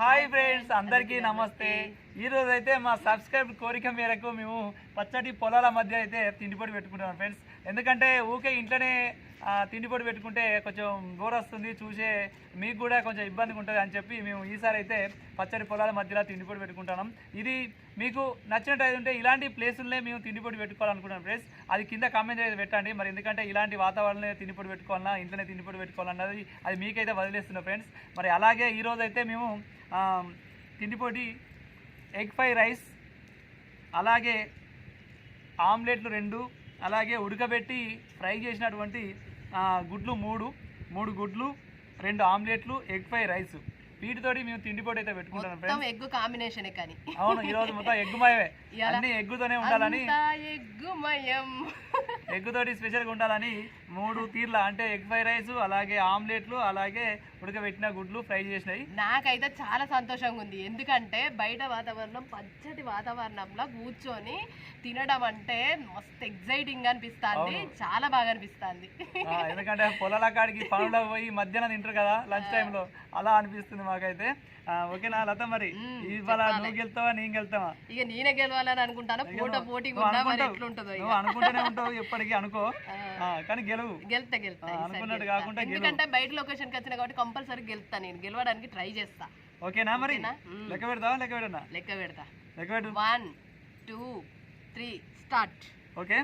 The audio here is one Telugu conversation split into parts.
హాయ్ ఫ్రెండ్స్ అందరికీ నమస్తే. ఈ రోజు అయితే మా సబ్స్క్రైబ్ కోరిక మేరకు మేము పచ్చటి పొలాల మధ్య అయితే తిండిపొడి పెట్టుకుంటున్నాం ఫ్రెండ్స్. ఎందుకంటే ఊకే ఇంట్లోనే ఆ, తిండిపొడి పెట్టుకుంటే కొంచెం బోర్ వస్తుంది చూసే మీకు కూడా కొంచెం ఇబ్బందిగా ఉంటుంది అని చెప్పి మేము ఈసారి అయితే పచ్చడి పొలాల మధ్యలో తిండిపొడి పెట్టుకుంటున్నాం. ఇది మీకు నచ్చినట్టు ఉంటే ఇలాంటి ప్లేసులనే మేము తిండిపొడి పెట్టుకోవాలనుకుంటున్నాం ఫ్రెండ్స్. అది కింద కామెంట్ అయితే పెట్టండి. మరి ఎందుకంటే ఇలాంటి వాతావరణంలో తిండిపొడి పెట్టుకోవాలన్నా ఇంట్లోనే తిండిపొడి పెట్టుకోవాలన్నది అది మీకైతే వదిలేస్తున్నాం ఫ్రెండ్స్. మరి అలాగే ఈరోజు అయితే మేము ఆ, తిండిపొడి ఎగ్ ఫ్రై రైస్ అలాగే ఆమ్లెట్లు రెండు అలాగే ఉడకబెట్టి ఫ్రై చేసినటువంటి గుడ్లు మూడు మూడు గుడ్లు రెండు ఆమ్లెట్లు ఎగ్ ఫ్రై రైస్. వీటితోటి మేము తిండిపోటీ అయితే పెట్టుకుంటాం ఫ్రెండ్స్ ఎగ్గు కాంబినేషన్ కానీ. అవును ఈ రోజు మొత్తం ఎగ్గుమయమే అన్ని ఎగ్గుతోనే ఉండాలని. ఎగ్గుమయం ఎగ్గుతోటి స్పెషల్గా ఉండాలని మూడు తీర్ల అంటే ఎగ్ ఫ్రై రైస్ అలాగే ఆమ్లెట్లు అలాగే ఉడకబెట్టిన గుడ్లు ఫ్రై చేసినాయి. నాకైతే చాలా సంతోషంగా ఉంది. ఎందుకంటే బయట వాతావరణం పచ్చటి వాతావరణంలో కూర్చొని తినడం అంటే మస్తు ఎగ్జైటింగ్ అనిపిస్తుంది. చాలా బాగా అనిపిస్తుంది. ఎందుకంటే పొలాల కాడికి పనుల్లో పోయి మధ్యాహ్నం తింటారు కదా లంచ్ టైంలో. అలా అనిపిస్తుంది మాకైతే. ఆ, ఓకేనా లత మరి? ఇవాళ నువ్వు గెలుతావా నేను గెలుతావా? ఇక నేనే గెలవాలని అనుకుంటాను. పోటా ఇక. నువ్వు అనుకుంటూనే ఉంటావు ఎప్పటికీ అనుకో. కానీ గెలువు. గెలుతా గెలుతా అనుకున్నట్టు. కాకుండా. ఎందుకంటే బయట లొకేషన్కి వచ్చిన కాబట్టి కంపల్సరీ గెలుతా. నేను గెలవడానికి ట్రై చేస్తా. ఓకేనా మరి. లెక్క పెడతావా లెక్క పెడనా? లెక్క పెడతా. లెక్క పెట్టు. One two three start. Okay.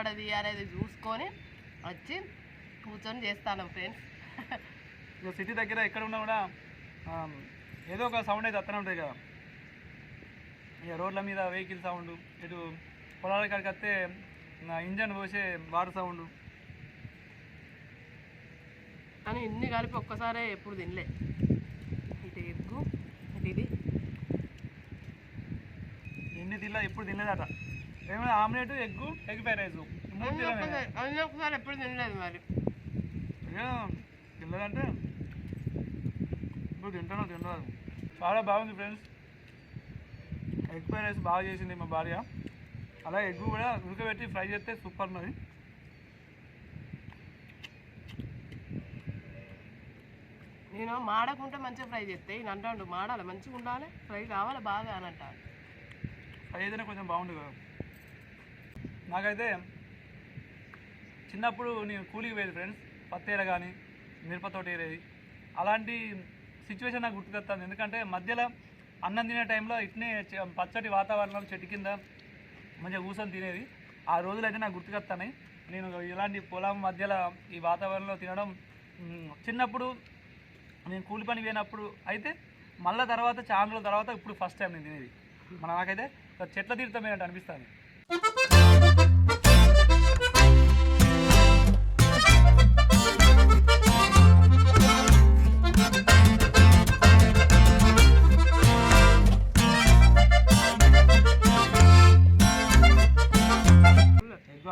వినబడది అనేది చూసుకొని వచ్చి కూర్చొని చేస్తాను ఫ్రెండ్స్. ఇక సిటీ దగ్గర ఎక్కడ ఉన్నా కూడా ఏదో ఒక సౌండ్ అయితే వస్తూనే ఉంటుంది కదా. ఇక రోడ్ల మీద వెహికల్ సౌండ్ ఇటు పొలాల కాడికి వస్తే నా ఇంజన్ పోసే వాటర్ సౌండ్ కానీ ఇన్ని కలిపి ఒక్కసారే ఎప్పుడు తినలే. ఇటు ఎగ్గు ఇటు ఇది. ఎన్ని తిన్నా ఎప్పుడు తినలేదట. ఏమైనా omelette egg egg fry rice. అన్ని ఒక్కసారి ఎప్పుడు తినలేదు మరి. తినలేదంటే? ఇప్పుడు తింటాను తినరాదు చాలా బాగుంది ఫ్రెండ్స్. ఎగ్ ఫ్రై రైస్ బాగా చేసింది మా భార్య. అలాగే ఎగ్ కూడా ఉడకబెట్టి ఫ్రై చేస్తే సూపర్ ఉన్నది. నేను మాడకుంటే మంచిగా ఫ్రై చేస్తే ఈయన అంటాడు మాడాలి మంచిగా ఉండాలి ఫ్రై కావాలి బాగా అని అంటాడు. ఫ్రై అయితేనే కొంచెం బాగుంది కదా. నాకైతే చిన్నప్పుడు నేను కూలికి పోయేది ఫ్రెండ్స్ పత్తేర కానీ మిరపతోటి ఏరేది. అలాంటి సిచ్యువేషన్ నాకు గుర్తుకొస్తుంది. ఎందుకంటే మధ్యలో అన్నం తినే టైంలో ఇట్నే పచ్చటి వాతావరణం చెట్టు కింద మంచిగా కూర్చొని తినేది. ఆ రోజులు అయితే నాకు గుర్తుకొస్తున్నాయి. నేను ఇలాంటి పొలం మధ్యలో ఈ వాతావరణంలో తినడం చిన్నప్పుడు నేను కూలి పని పోయినప్పుడు అయితే మళ్ళీ తర్వాత చాలా రోజుల తర్వాత ఇప్పుడు ఫస్ట్ టైం నేను తినేది. మన నాకైతే చెట్ల తీర్థమైనట్టు అనిపిస్తుంది.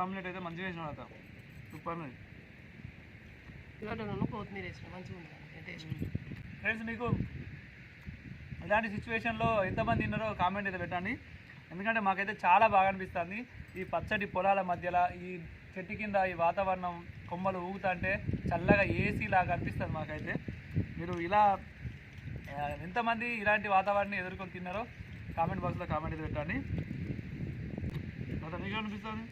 ఆమ్లెట్ అయితే మంచిగా వేసిన సూపర్ కొత్తిమీర వేసిన ఫ్రెండ్స్ మీకు ఇలాంటి సిచ్యువేషన్లో ఎంతమంది తిన్నారో కామెంట్ అయితే పెట్టండి. ఎందుకంటే మాకైతే చాలా బాగా అనిపిస్తుంది ఈ పచ్చటి పొలాల మధ్యలో ఈ చెట్టు కింద ఈ వాతావరణం కొమ్మలు ఊగుతుంటే చల్లగా ఏసీ లాగా అనిపిస్తుంది మాకైతే. మీరు ఇలా ఎంతమంది ఇలాంటి వాతావరణం ఎదుర్కొని తిన్నారో కామెంట్ బాక్స్లో కామెంట్ పెట్టండి. మీకు అనిపిస్తుంది?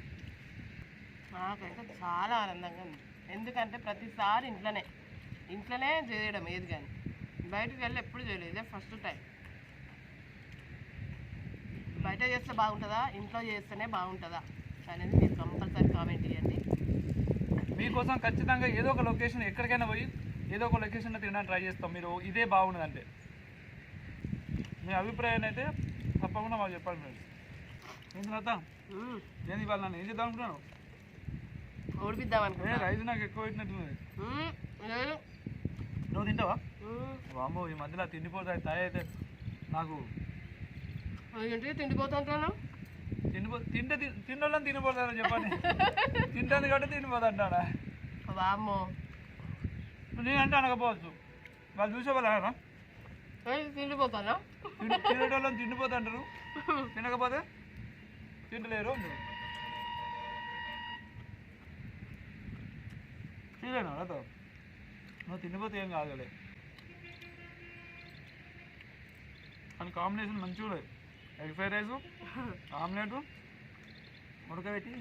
నాకైతే చాలా ఆనందంగా ఉంది. ఎందుకంటే ప్రతిసారి ఇంట్లోనే ఇంట్లోనే చేయడం ఏది కానీ. బయటకు వెళ్ళి ఎప్పుడు చేయలేదు. ఇదే ఫస్ట్ టైం బయట చేస్తే బాగుంటుందా? ఇంట్లో చేస్తేనే బాగుంటుందా? అనేది మీరు కంపల్సరీ కామెంట్ చేయండి. మీకోసం ఖచ్చితంగా ఏదో ఒక లొకేషన్ ఎక్కడికైనా పోయి ఏదో ఒక లొకేషన్లో తినడానికి ట్రై చేస్తాం. మీరు ఇదే బాగున్నదంటే మీ అభిప్రాయాన్ని అయితే తప్పకుండా మాకు చెప్పండి ఫ్రెండ్స్. లత? మ్మ్. ఏంది ఇవాళ నన్ను ఏం చేద్దాం అనుకున్నాను ఓడిపిద్దాం ఏ రైస్ నాకు ఎక్కువ పెట్టినట్టున్నది. నువ్వు తింటావా. వామ్మో ఈ మధ్యలో తిండిపోతాయి తాయి అయితే నాకు ఇంటికి తిండిపోతుంటాను తిండిపో తింటే తిన్నోళ్ళని తినిపోతారని చెప్పండి. తింటుంది కాబట్టి తినిపోతా అంటాడా వామ్మో నేనంటే అనకపోవచ్చు. వాళ్ళు చూసే వాళ్ళు అనరా? తిండిపోతానా? తిండి- తినేటోళ్ళని తిండిపోతుంటారు. తినకపోతే తింటలేరు తినలేను అదో నువ్వు తిండిపోతే ఏం కాగలే కానీ కాంబినేషన్ మంచిగా ఉండదు ఎగ్ ఫ్రైడ్ రైస్ ఆమ్లెట్ ఉడకబెట్టి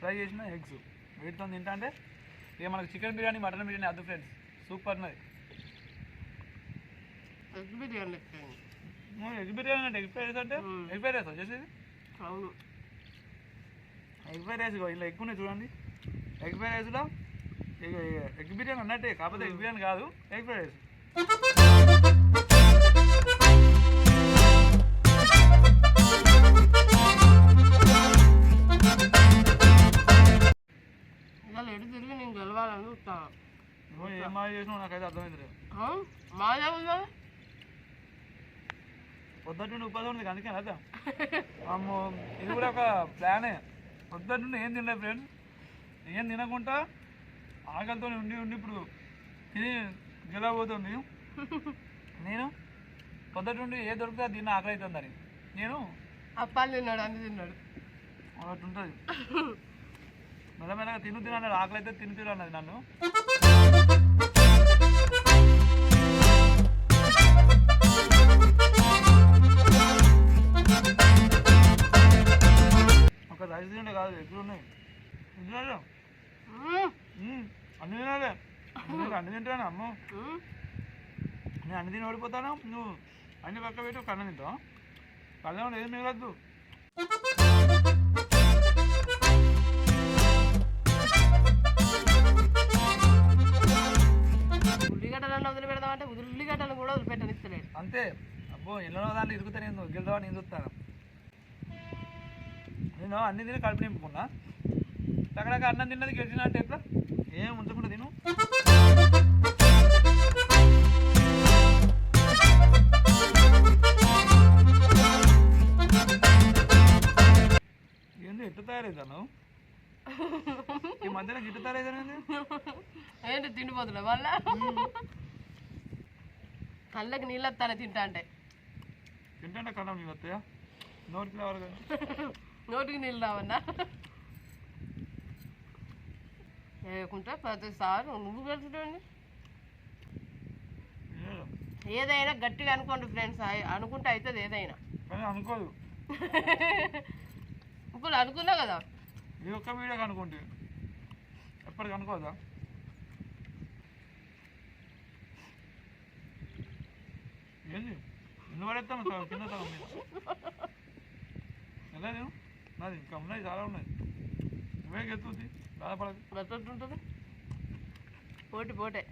ఫ్రై చేసిన ఎగ్స్ వీటితో తింటా అంటే ఇక మనకు చికెన్ బిర్యానీ మటన్ బిర్యానీ అద్దు ఫ్రెండ్స్ సూపర్ ఉన్నది ఎగ్ బిర్యానీ ఎగ్ బిర్యానీ అంటే ఎగ్ ఫ్రైడ్ రైస్ అంటే. ఎగ్ ఫ్రైడ్ రైస్ వచ్చేసి అవును. ఎగ్ ఫ్రైడ్ రైస్ ఇలా ఎక్కువ ఉన్నాయి చూడండి ఎగ్ ఫ్రైడ్ రైస్లో ఎగ్ బిర్యానీ అన్నట్టే కాకపోతే ఎగ్ బిర్యానీ కాదు ఎగ్ ఫ్రైడ్ రైస్ ఎటు తిరిగి నేను గెలవాలని చూస్తాను నువ్వు ఏం మాయ చేసినావు? నాకైతే అర్థమైంది మాదే ఉందా? పొద్దున్న నుండి ఉపాధి ఉంది అందుకే అర్థ అమ్మో ఇది కూడా ఒక ప్లానే. నుండి ఏం తినలేదు ఫ్రెండ్స్ ఏం తినకుండా ఆకలితో ఉండి ఉండి ఇప్పుడు తిని గెలవబోతుంది. నేను పొద్దున్న నుండి ఏ దొరికితే అది తిన్న ఆకలి అవుతుందని. నేను అప్పాలు తిన్నాడు అన్ని తిన్నాడు. ఒకటి ఉంటుంది. మెల్లమెల్లగా తిను తిను అన్నాడు ఆకలి అయితే తిను తిను అన్నది నన్ను. ఒక రైస్ తింటే కాదు ఎగ్గులు ఉన్నాయి. అన్ని తినాలి. నువ్వు అన్ని తింటాను అమ్మ? మ్మ్. నేను అన్ని తిని ఓడిపోతాను? నువ్వు అన్ని పక్క పెట్టి ఒక అన్నం తింటావు? కళ్ళలో ఏది మిగలద్దు. వదిలిపెట్టనిస్తలేడు అంతే. అబ్బో ఇళ్ళలో దాంట్లో ఇరుగుతా నేను గెలుదావా నేను చూస్తాను. నేను అన్ని తిని కడుపు నింపుకున్నా. అక్కడ అన్నం తిన్నది గెలిచిన అంటే ఎట్లా? ఏం ఉంచకుండా తిను. ఏంది ఎట్లా తయారవుతాను ఈ మధ్యన గిట్ట తయారవుతాను ఏంటి తిండిపోతున్నా మళ్ళా? కళ్ళకి నీళ్ళు వస్తానే తింటా అంటే. తింటే వస్తాయా నోటికి రావాలి కదా. నోటికి నీళ్ళు రావన్నా? లేకుంటే ప్రతిసారి నువ్వు లేదు. ఏదైనా గట్టిగా అనుకోండి ఫ్రెండ్స్ అనుకుంటే అవుతుంది ఏదైనా. అనుకోదు. ఇప్పుడు అనుకున్నా కదా? ఈ ఒక్క వీడియోకి అనుకుంటే ఎప్పటికి అనుకోదా? ఏంది? ఎన్ని పడేస్తాను సగం కింద సగం మీద. ఎలా నేను నాది ఇంకా ఉన్నాయి చాలా ఉన్నాయి. నువ్వే గెలుతుంది బాధపడదు బతు ఉంటుంది. పోటీ పోటే.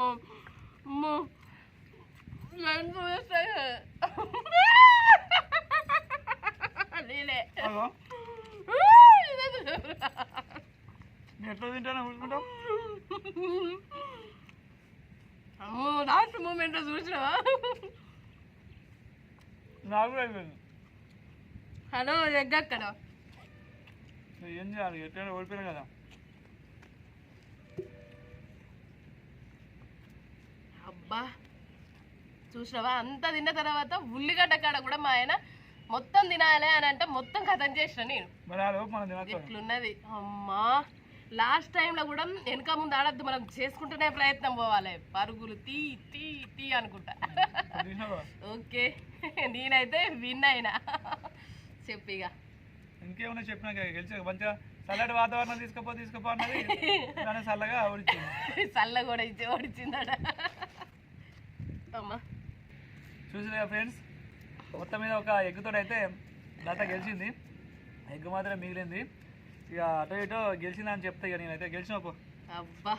అమ్మో, అమ్మో. నేను చూస్తాను. నేనే. ఎట్లా తింటానో చూసుకుంటావు అమ్మో లాస్ట్ మూమెంట్ చూసినావా నాకు అయిపోయింది హలో ఎగ్ అక్కడ నేను ఏం చేయాలి ఎట్లయినా ఓడిపోయినా కదా అబ్బా చూసినావా? అంత తిన్న తర్వాత ఉల్లిగడ్డ కాడ కూడా మా ఆయన మొత్తం తినాలి అని అంటే మొత్తం కథం చేసిన నేను. ఎట్లున్నది? అమ్మా లాస్ట్ టైంలో కూడా వెనక ముందు ఆడద్దు మనం చేసుకుంటూనే ప్రయత్నం పోవాలి. పరుగులు తీ తీ తీ అనుకుంటా. ఓకే నేనైతే విన్ అయినా. చెప్పిగా ఇంకేమన్నా చెప్పినాక గెలిచి మంచిగా చల్లటి వాతావరణం తీసుకుపో తీసుకుపో అన్నది చల్లగా ఓడిచ్చింది చల్ల కూడా ఇచ్చి ఓడిచిందట అమ్మా చూసినా ఫ్రెండ్స్ మొత్తం మీద ఒక ఎగ్గుతో అయితే లత గెలిచింది. ఎగ్ మాత్రం మిగిలింది. ఇక అటో ఇటో గెలిచిందా అని చెప్తా ఇక నేనైతే గెలిచిన పో అబ్బా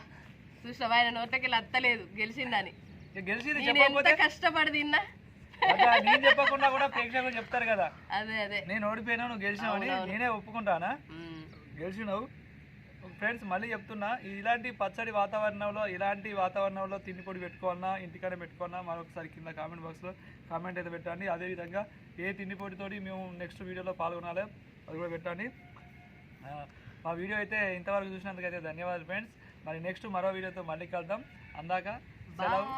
చూసినావా? ఆయన నోట్లకి అత్తలేదు గెలిచిందని. ఇక గెలిచింది నేను ఎంత చెప్పకపోతే కష్టపడి తిన్నా? నేను చెప్పకుండా కూడా ప్రేక్షకులు చెప్తారు కదా. అదే అదే. నేను ఓడిపోయినా నువ్వు గెలిచినావని నేనే ఒప్పుకుంటానా. గెలిచినావు. ఫ్రెండ్స్ మళ్ళీ చెప్తున్నా ఇలాంటి పచ్చడి వాతావరణంలో ఇలాంటి వాతావరణంలో తిండి పొడి పెట్టుకోవాలన్నా ఇంటికాడ పెట్టుకోవాలన్నా మరొకసారి కింద కామెంట్ బాక్స్లో కామెంట్ అయితే పెట్టండి. అదేవిధంగా ఏ తిండి పొడితోటి మేము నెక్స్ట్ వీడియోలో పాల్గొనాలి అది కూడా పెట్టండి. మా వీడియో అయితే ఇంతవరకు చూసినందుకైతే ధన్యవాదాలు ఫ్రెండ్స్. మరి నెక్స్ట్ మరో వీడియోతో మళ్ళీ కలుద్దాం. అందాక సెలవు.